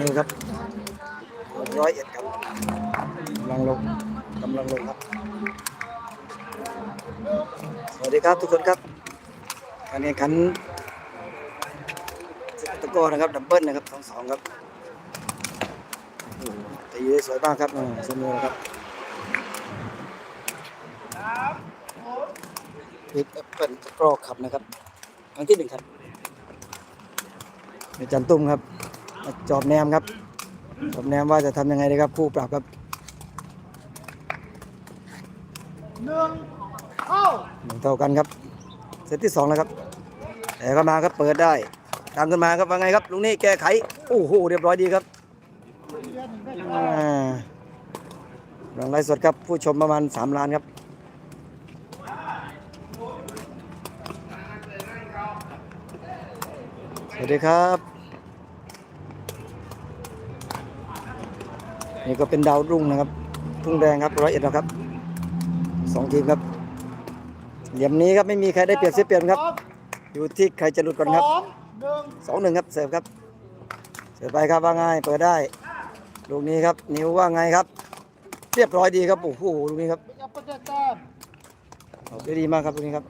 นีครับร้อยเอ็ดครับกำลังลงกำลังลงครับ สวัสดีครับทุกคนครับการแข่งขันตะกร้อนะครับดับเบิลนะครับสองสองครับตีได้สวยมากครับสนุกครับบิ๊กแอปเปิลตะกร้อขับนะครับครั้งที่หนึ่งครับอาจารย์ตุ้มครับ จอบแนมครับ จอบแนมว่าจะทำยังไงดีครับคู่ปรับครับหนึ่งเข้าหนึ่งเท่ากันครับ เซตที่สองแล้วครับ แต่ก็มาครับเปิดได้ตามกันมาครับว่าไงครับลุงนี่แก้ไข โอ้โหเรียบร้อยดีครับเดือนหนึ่งได้อ่าหลังไลฟ์สดครับผู้ชมประมาณ 3 ล้านครับสวัสดีครับ นี่ก็เป็นดาวรุ่งนะครับรุ่งแดงครับร้อยเอ็ดนะครับสองทีมครับ เหลี่ยมนี้ครับไม่มีใครได้เปรียบเสียเปรียบครับ อยู่ที่ใครจะหลุดก่อนสครับองหนึ่งสองหนึ่งครับเสิร์ฟครับ เสิร์ฟไปครับว่าไงเปิดได้ลูกนี้ครับ นิ้วว่าไงครับ เรียบร้อยดีครับโอ้โหลูกนี้ครับบิ๊กอัพเปอร์เจ็ดแต้มออกได้ดีมากครับลูกนี้ครับ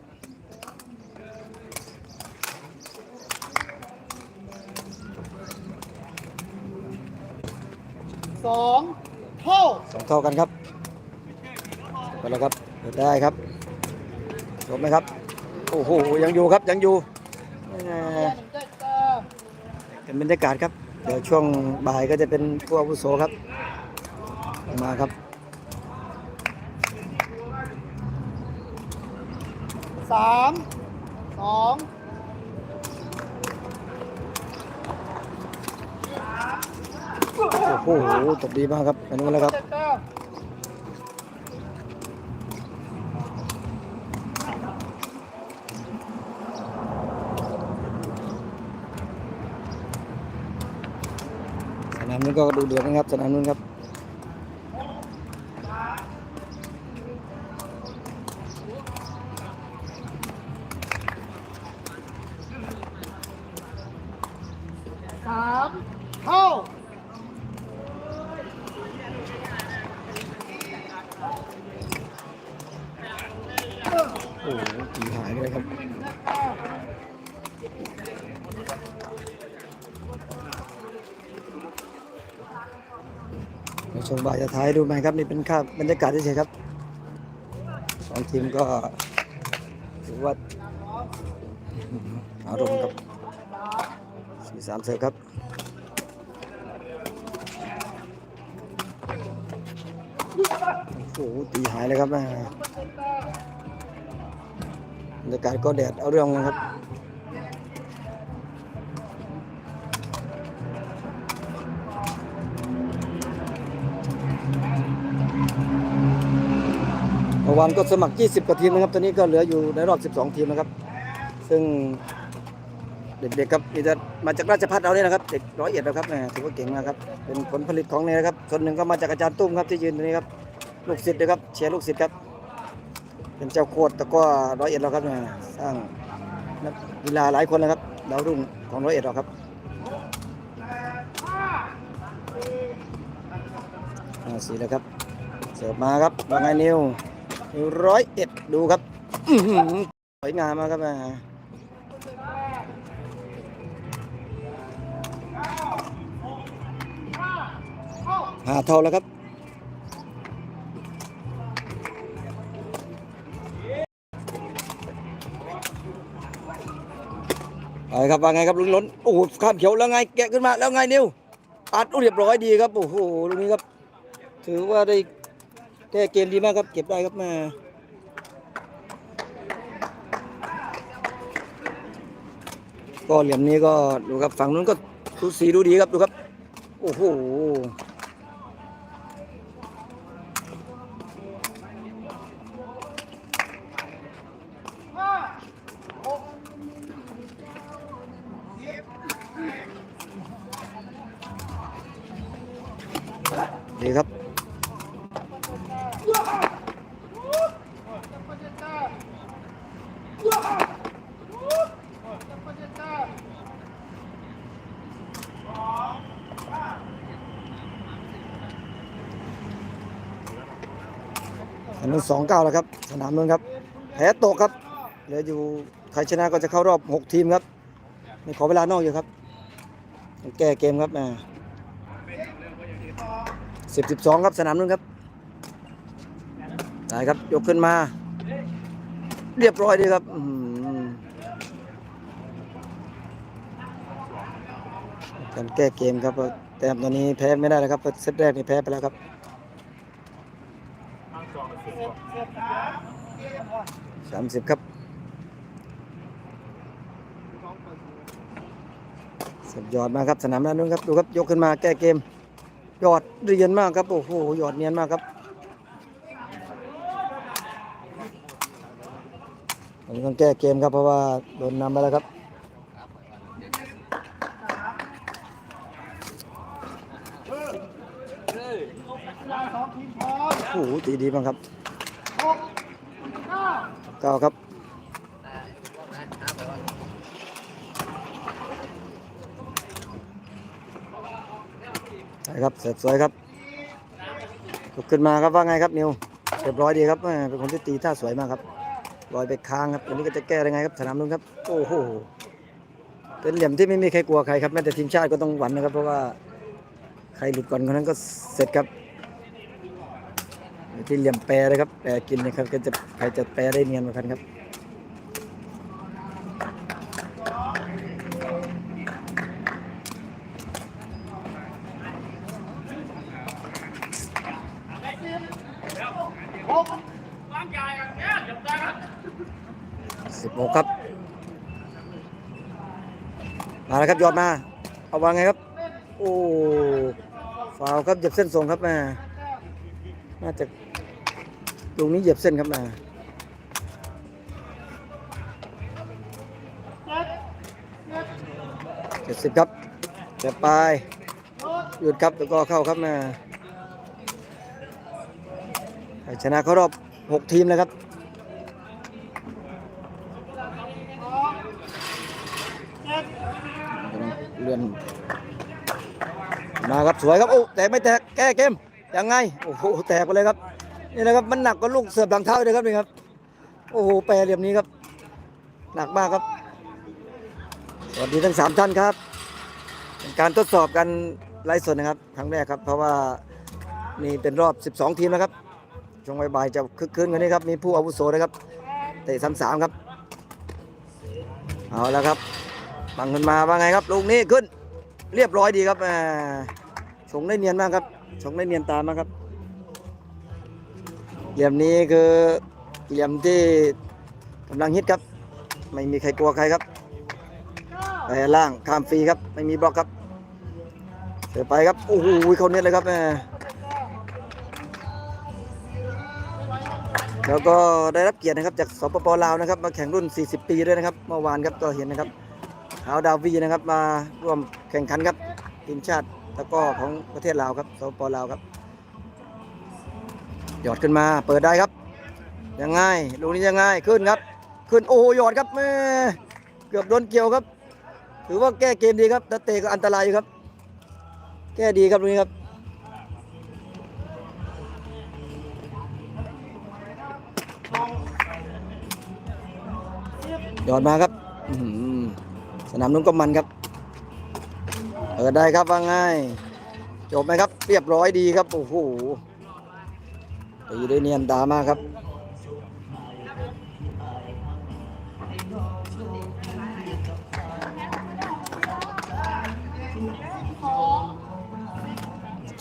สองเท่าสองเท่ากันครับไปแล้วครับเปิดได้ครับจบไหมครับ โอ้โห ยังอยู่ครับยังอยู่แหม่เดือนหนึ่งได้แต้มเป็นบรรยากาศครับ เดี๋ยวช่วงบ่ายก็จะเป็นผู้อาวุโสครับ มาครับสามสอง โอ้โหตกดีมากครับอันนี้แล้วครับสนามนู้นก็ดูเดือดนะครับสนามนู้นครับ สามเท่า โอ้โหตี หายเลยครับได้แต้มในช่วงบ่ายจะท้ายดูไหมครับ นี่เป็นภาบรรยากาศเฉยๆครับสองทีมก็ถือว่าอารมณ์ครับสี่สามเสิร์ครับโอ้โหตีหายเลยครับแม่ บรรยากาศก็แดดเอาเรื่องนะครับเมื่อวานก็สมัคร 20 กว่าทีมนะครับ ตอนนี้ก็เหลืออยู่ในรอบ 12 ทีมนะครับ ซึ่งเด็กๆครับมีแต่มาจากราชพัฒน์เราเนี่ยนะครับเด็กร้อยเอ็ดนะครับแหมถือว่าเก่งมากครับ เป็นผลผลิตของเนี่ยนะครับ ส่วนหนึ่งก็มาจากอาจารย์ตุ้มครับที่ยืนตรงนี้ครับ ลูกศิษย์นะครับเชียร์ลูกศิษย์ครับ เป็นเจ้าโคตรแต่ก็ร้อยเอ็ดเราครับแหมสร้างนักกีฬาหลายคนนะครับดาวรุ่งของร้อยเอ็ดเราครับอ่าสี่แล้วครับเสิร์ฟมาครับว่าไงนิวนิวร้อยเอ็ดดูครับสวยงามมากครับแม่หาเท่าแล้วครับ ไปครับว่าไงครับลุงล้นโอ้โหข้ามเขียวแล้วไงแกะขึ้นมาแล้วไงนิวอัดเรียบร้อยดีครับโอ้โหลูกนี้ครับ ถือว่าได้แก้เกมดีมากครับ เก็บได้ครับมาก็เหลี่ยมนี้ก็ดูครับฝั่งนู้นก็ดูสีดูดีครับดูครับ โอ้โห อันนู้นสองเก้าแล้วครับ สนามนู้นครับ แพ้ตกครับ เหลืออยู่ใครชนะก็จะเข้ารอบหกทีมครับนี่ขอเวลานอกอยู่ครับ แก้เกมครับนะสิบสิบสองครับสนามนู้นครับได้ครับ ยกขึ้นมา เรียบร้อยดีครับการแก้เกมครับแต้มตัวนี้แพ้ไม่ได้แล้วครับเซตแรกนี่แพ้ไปแล้วครับ สามสิบครับสุดยอดมากครับสนามด้านนู้นครับดูครับยกขึ้นมาแก้เกมยอดเรียนมากครับโอ้โหยอดเนียนมากครับอันนี้ต้องแก้เกมครับเพราะว่าโดนนำไปแล้วครับสองทีมพร้อม โอ้โหตีดีมากครับหกเก้าเก้าครับใช่ครับเสร็จสวยครับลุกขึ้นมาครับว่าไงครับนิวเรียบร้อยดีครับแม่เป็นคนที่ตีท่าสวยมากครับลอยไปค้างครับวันนี้ก็จะแก้ยังไงครับสนามนู้นครับโอ้โหเป็นเหลี่ยมที่ไม่มีใครกลัวใครครับแม้แต่ทีมชาติก็ต้องหวั่นนะครับ เพราะว่าใครหลุดก่อนคนนั้นก็เสร็จครับ ที่เหลี่ยมแปรเลยครับ แปรกินนะครับ ก็จะใครจะแปรได้เนียนกว่ากันครับสิบหกครับ มาแล้วครับยอดมา เอาวางไงครับ โอ้ฟาวครับเหยียบเส้นส่งครับแม่น่าจะ ตรงนี้เหยียบเส้นครับแม่เจ็ดเจ็ดเสิบครับเจ็บไปหยุดครับแล้วก็เข้าครับแม่ใครชนะเขารอบหกทีมเลยครับเจ็ดเลื่อนมาครับสวยครับโอ้แต่ไม่แตกแก้เกมยังไงโอ้โหแตกไปเลยครับ นี่นะครับมันหนักกว่าลูกเสือบหลังเท้าเลยครับนี่ครับ โอ้โหแปรเหลี่ยมนี้ครับ หนักมากครับสวัสดีทั้งสามท่านครับเป็นการทดสอบกันไลฟ์สดนะครับครั้งแรกครับ เพราะว่านี่เป็นรอบ 12 ทีมนะครับช่วงบ่ายๆจะคึกคืนกว่านี้ครับ มีผู้อาวุโสนะครับเตะสามสามครับเอาแล้วครับบังขึ้นมาว่าไงครับลูกนี้ขึ้น เรียบร้อยดีครับชงได้เนียนมากครับชงได้เนียนตามมากครับ เหลี่ยมนี้คือเหลี่ยมที่กำลังฮิตครับ ไม่มีใครกลัวใครครับไปล่างข้ามฟรีครับ ไม่มีบล็อกครับเสือไปครับโอ้โหเขาเน็ตเลยครับแหมแล้วก็ได้รับเกียรตินะครับจากสปปลาวนะครับ มาแข่งรุ่น 40 ปีด้วยนะครับเมื่อวานครับก็เห็นนะครับขาวดาวีนะครับมาร่วมแข่งขันครับทีมชาติตะกร้อของประเทศลาวครับสปปลาวครับ หยอดขึ้นมา เปิดได้ครับ ยังไงลูกนี้ยังไงขึ้นครับ ขึ้นโอ้โหยอดครับแม่เกือบโดนเกี่ยวครับ ถือว่าแก้เกมดีครับแต่เตะก็อันตรายอยู่ครับ แก้ดีครับลูกนี้ครับหยอดมาครับสนามนู้นก็มันครับ เปิดได้ครับว่าง่าย จบไหมครับ เรียบร้อยดีครับ โอ้โห ตีด้เนียนตามากครับ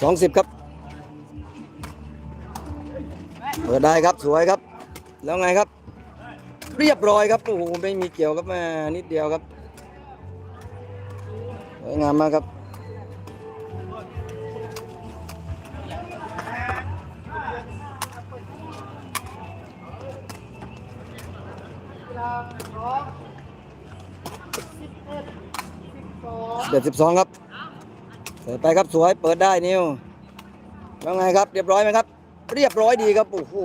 สองสิบครับ เปิดได้ครับสวยครับ แล้วไงครับ เรียบร้อยครับ โอ้โห ไม่มีเกี่ยวครับแม่นิดเดียวครับสวยงามมากครับ เวลาสองสิบเอ็ดสิบสองเดือดสิบสองครับเปิดไปครับสวยเปิดได้นิวแล้วไงครับ เรียบร้อยไหมครับ เรียบร้อยดีครับโอ้โห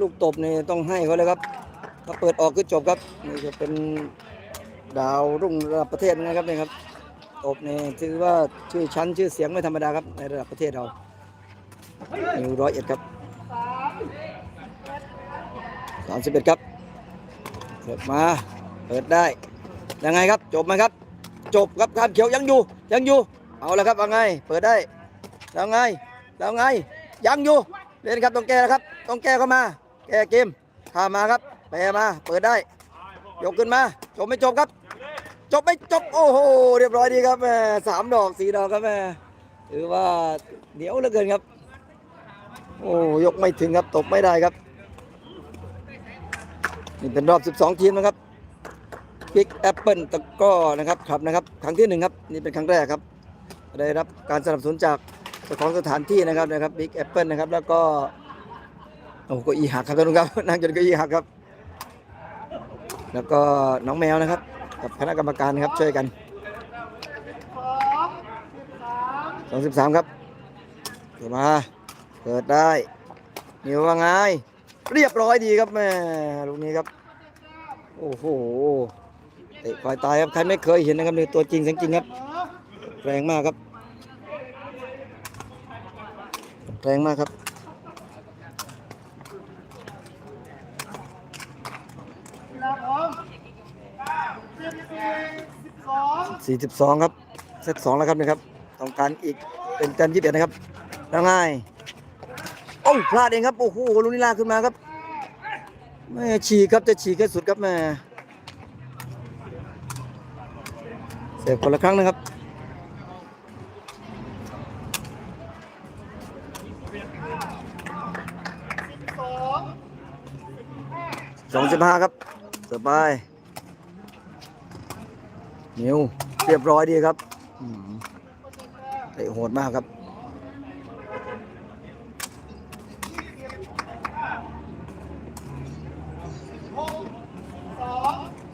ลูกตบนี่ต้องให้เขาเลยครับถ้าเปิดออกคือจบครับนี่จะเป็นดาวรุ่งระดับประเทศนะครับนี่ครับตบนี่ถือว่าชื่อชั้นชื่อเสียงไม่ธรรมดาครับในระดับประเทศเรานิวร้อยเอ็ดครับสามสิบเอ็ดครับ เปิดมา เปิดได้ ยังไงครับ จบไหมครับ จบครับการเขียวยังอยู่ ยังอยู่ เอาละครับว่าไง เปิดได้แล้วไงแล้วไง ยังอยู่ เล่นครับต้องแก้นะครับ ต้องแก้เข้ามา แก้เกมข้ามมาครับแปรมา เปิดได้ ยกขึ้นมา จบไม่จบครับ จบไม่จบ โอ้โห เรียบร้อยดีครับแม่สามดอกสี่ดอกครับแม่ถือว่าเหนียวเหลือเกินครับ โอ้ยกไม่ถึงครับ ตบไม่ได้ครับ นี่เป็นรอบ 12 ทีมนะครับพิกแอปเปิลตะก้อนะครับครับนะครับ ครั้งที่หนึ่งครับ นี่เป็นครั้งแรกครับ ได้รับการสนับสนุนจากเจ้าของสถานที่นะครับนะครับบิ๊กแอปเปิลนะครับ แล้วก็โอ้โหก็อีหักครับท่านผู้ครับนั่งจนเก็อีหักครับ แล้วก็น้องแมวนะครับ กับคณะกรรมการนะครับช่วยกันสองสิบสามครับเปิดมา เปิดได้นิวว่าไง เรียบร้อยดีครับแม่ลูกนี้ครับ โอ้โหเตะควายตายครับใครไม่เคยเห็นนะครับในตัวจริงสียงจริงครับ แรงมากครับ แรงมากครับสี่สิบสองครับเซต2แล้วครับนะครับ ต้องการอีกเป็นเจันยี่สิบเอ็ดนะครับแล้วไงโอ้าพลาดเองครับโอ้โหลูกนี้ลากขึ้นมาครับแม่ฉีกครับจะฉีกให้สุดครับแม่เสิร์ฟคนละครั้งนะครับสองสิบห้าครับเสิร์ฟไปนิวเรียบร้อยดีครับอืมเตะโหดมากครับ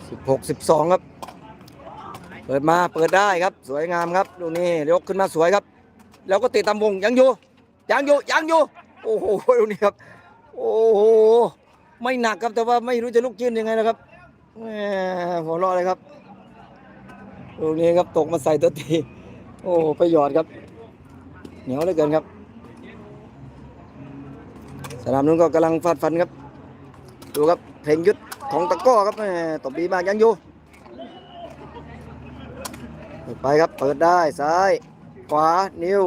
16 12 ครับ เปิดมาเปิดได้ครับ สวยงามครับดูนี่ยกขึ้นมาสวยครับ แล้วก็ติดตามวงยังอยู่ยังอยู่ยังอยู่โอ้โหดูนี่ครับ โอ้โหไม่หนักครับแต่ว่าไม่รู้จะลุกยืนยังไงนะครับแหมหัวเราะเลยครับดูนี้ครับตกมาใส่ตัวตีโอ้ไปหยอดครับ เหนียวเหลือเกินครับ สนามนู้นก็กำลังฟาดฟันครับ ดูครับเพลงยุทธ ของตะก้อครับแหมตบดีมากยังอยู่ไปครับเปิดได้ซ้าย ขวานิว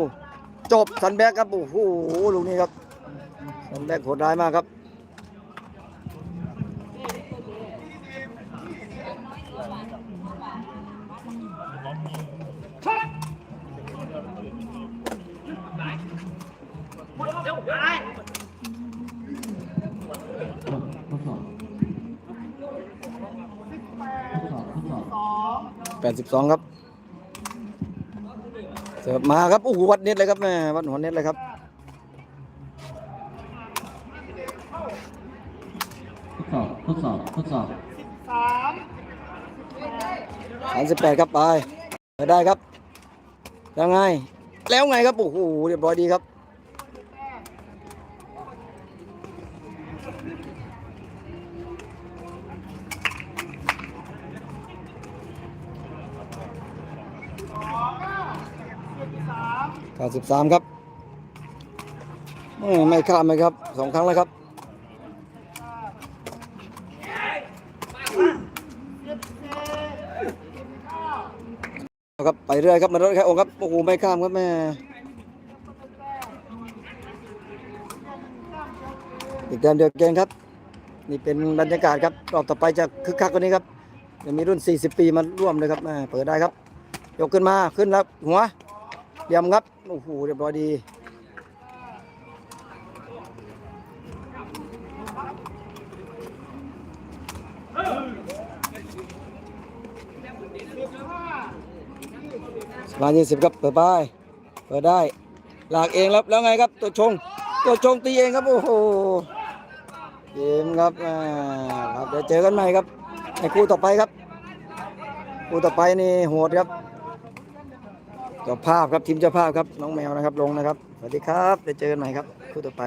จบสันแบกครับโอ้โหลูกนี้ครับสันแบกโหดร้ายมากครับ สอง82ครับเสิร์ฟมาครับโอ้โหวัดเน็ตเลยครับแม่วัดหัวเน็ตเลยครับทดสอบทดสอบทดสอบสิบสาม38ครับไปเปิดได้ครับยังไงแล้วไงครับโอ้โหเรียบร้อยดีครับ 93 ครับ ไม่ข้ามเลยครับสองครั้งแล้วครับครับไปเรื่อยครับมันรถแค่องครับโอ้โหไม่ข้ามครับแม่อีกแต้มเดียวเกมครับ นี่เป็นบรรยากาศครับรอบต่อไปจะคึกคักกว่านี้ครับจะมีรุ่น 40 ปีมาร่วมเลยครับแม่เปิดได้ครับ ยกขึ้นมาขึ้นแล้วหัว เยี่ยมครับ โอ้โห เรียบร้อยดีมายี่สิบครับ เปิดไป เปิดได้ หลากเองแล้ว แล้วไงครับ ตัวชง ตัวชงตีเองครับ โอ้โห เกมครับ อ่า ครับ เดี๋ยวเจอกันใหม่ครับ ในคู่ต่อไปครับ คู่ต่อไปนี่โหดครับ จ้าภาพครับทีมเจ้าภาพครับน้องแมวนะครับลงนะครับสวัสดีครับได้เจอกันใหม่ครับคู่ต่อไป